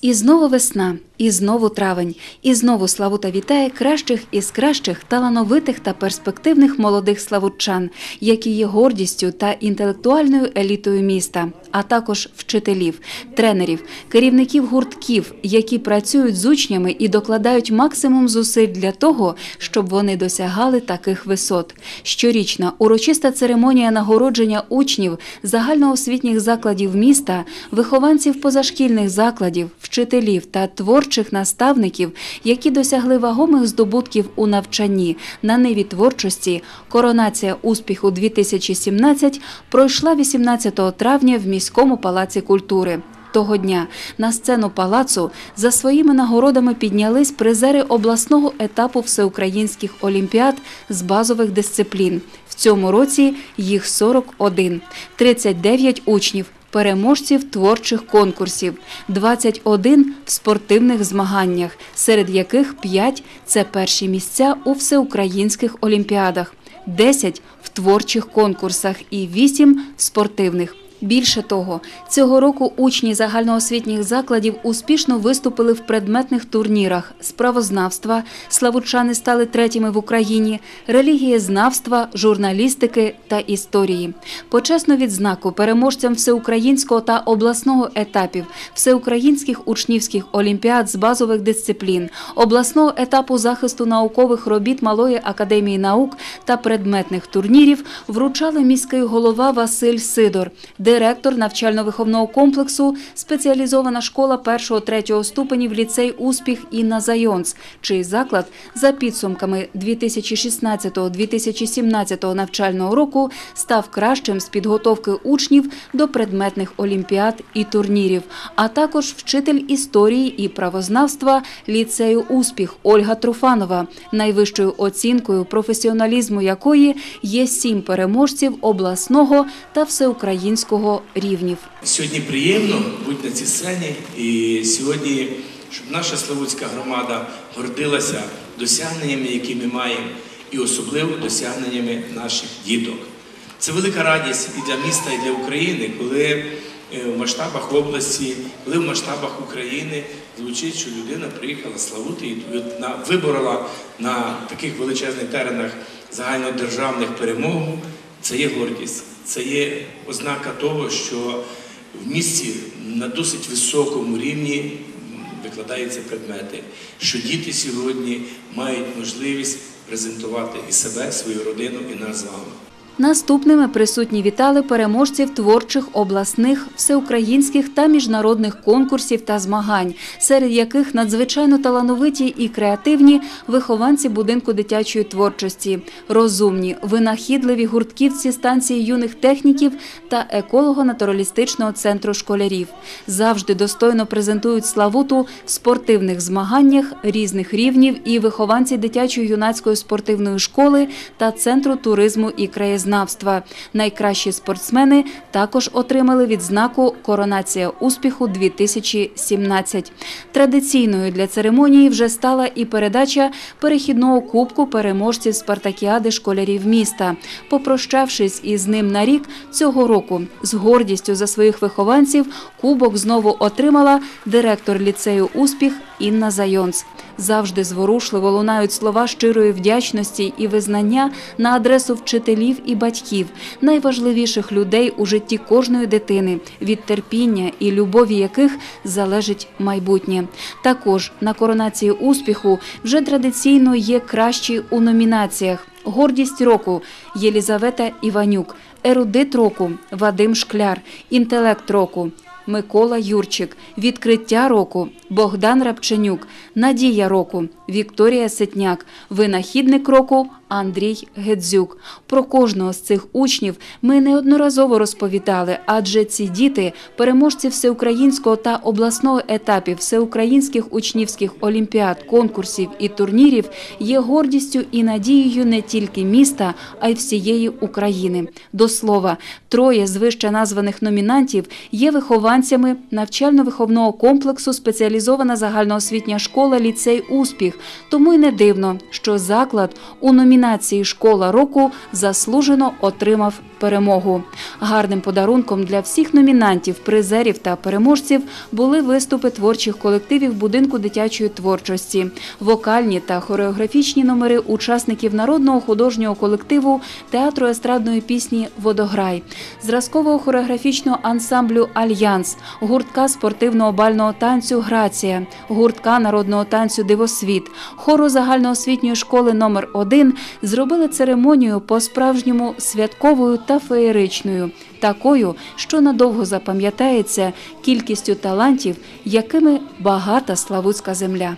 І знову весна, і знову травень, і знову Славута вітає кращих із кращих, талановитих та перспективних молодих славутчан, які є гордістю та інтелектуальною елітою міста, а також вчителів, тренерів, керівників гуртків, які працюють з учнями і докладають максимум зусиль для того, щоб вони досягали таких висот. Щорічна урочиста церемонія нагородження учнів загальноосвітніх закладів міста, вихованців позашкільних закладів, вчителів та творчих наставників, які досягли вагомих здобутків у навчанні на ниві творчості. Коронація успіху 2017 пройшла 18 травня в міському палаці культури. Того дня на сцену палацу за своїми нагородами піднялись призери обласного етапу всеукраїнських олімпіад з базових дисциплін. В цьому році їх 41, 39 учнів. Переможців творчих конкурсів, 21 в спортивних змаганнях, серед яких 5 – це перші місця у всеукраїнських олімпіадах, 10 – в творчих конкурсах і 8 – в спортивних. Більше того, цього року учні загальноосвітніх закладів успішно виступили в предметних турнірах з правознавства, славучани стали третіми в Україні, релігієзнавства, журналістики та історії. Почесну відзнаку переможцям всеукраїнського та обласного етапів, всеукраїнських учнівських олімпіад з базових дисциплін, обласного етапу захисту наукових робіт Малої академії наук та предметних турнірів вручали міський голова Василь Сидор директор навчально-виховного комплексу, спеціалізована школа 1-3 ступенів ліцей Успіх Інна Зайонс, чий заклад за підсумками 2016-2017 навчального року став кращим з підготовки учнів до предметних олімпіад і турнірів, а також вчитель історії і правознавства ліцею Успіх Ольга Труфанова, найвищою оцінкою професіоналізму якої є сім переможців обласного та всеукраїнського рівнів. Сьогодні приємно бути на цій сцені, і сьогодні, щоб наша Славутська громада гордилася досягненнями, які ми маємо, і особливо досягненнями наших діток. Це велика радість і для міста, і для України, коли е, в масштабах області, коли в масштабах України звучить, що людина приїхала Славути і виборола на таких величезних теренах загальнодержавних перемогу. Це є гордість, це є ознака того, що в місті на досить високому рівні викладаються предмети, що діти сьогодні мають можливість презентувати і себе, свою родину, і нас з вами. Наступними присутні вітали переможців творчих обласних, всеукраїнських та міжнародних конкурсів та змагань, серед яких надзвичайно талановиті і креативні вихованці будинку дитячої творчості, розумні, винахідливі гуртківці станції юних техніків та еколого-натуралістичного центру школярів. Завжди достойно презентують славуту в спортивних змаганнях різних рівнів і вихованці дитячої юнацької спортивної школи та центру туризму і краєзнавства. Найкращі спортсмени також отримали відзнаку Коронація успіху 2017 Традиційною для церемонії вже стала і передача перехідного кубку переможців спартакіади школярів міста. Попрощавшись із ним на рік цього року, з гордістю за своїх вихованців кубок знову отримала директор ліцею Успіх Інна Зайонц. Завжди зворушливо лунають слова щирої вдячності і визнання на адресу вчителів і батьків, найважливіших людей у житті кожної дитини, від терпіння і любові яких залежить майбутнє. Також на коронації успіху вже традиційно є кращі у номінаціях. Гордість року Єлізавета Іванюк, ерудит року Вадим Шкляр, інтелект року Микола Юрчик, відкриття року. Богдан Рабченюк, Надія року Вікторія Ситняк, винахідник року Андрій Гедзюк. Про кожного з цих учнів ми неодноразово розповідали, адже ці діти, переможці всеукраїнського та обласного етапів всеукраїнських учнівських олімпіад, конкурсів і турнірів, є гордістю і надією не тільки міста, а й всієї України. До слова, троє з вище названих номінантів є вихованцями навчально-виховного комплексу спеціалізована загальноосвітня школа ліцей Успіх Тому й не дивно, що заклад у номінації Школа року заслужено отримав перемогу. Гарним подарунком для всіх номінантів, призерів та переможців були виступи творчих колективів будинку дитячої творчості, вокальні та хореографічні номери учасників народного художнього колективу театру естрадної пісні Водограй, зразкового хореографічного ансамблю Альянс, гуртка спортивного бального танцю Грація, гуртка народного танцю Дивосвіт, хору загальноосвітньої школи номер 1 зробили церемонію по-справжньому святковою та феєричною, такою, що надовго запам'ятається кількістю талантів, якими багата Славутська земля.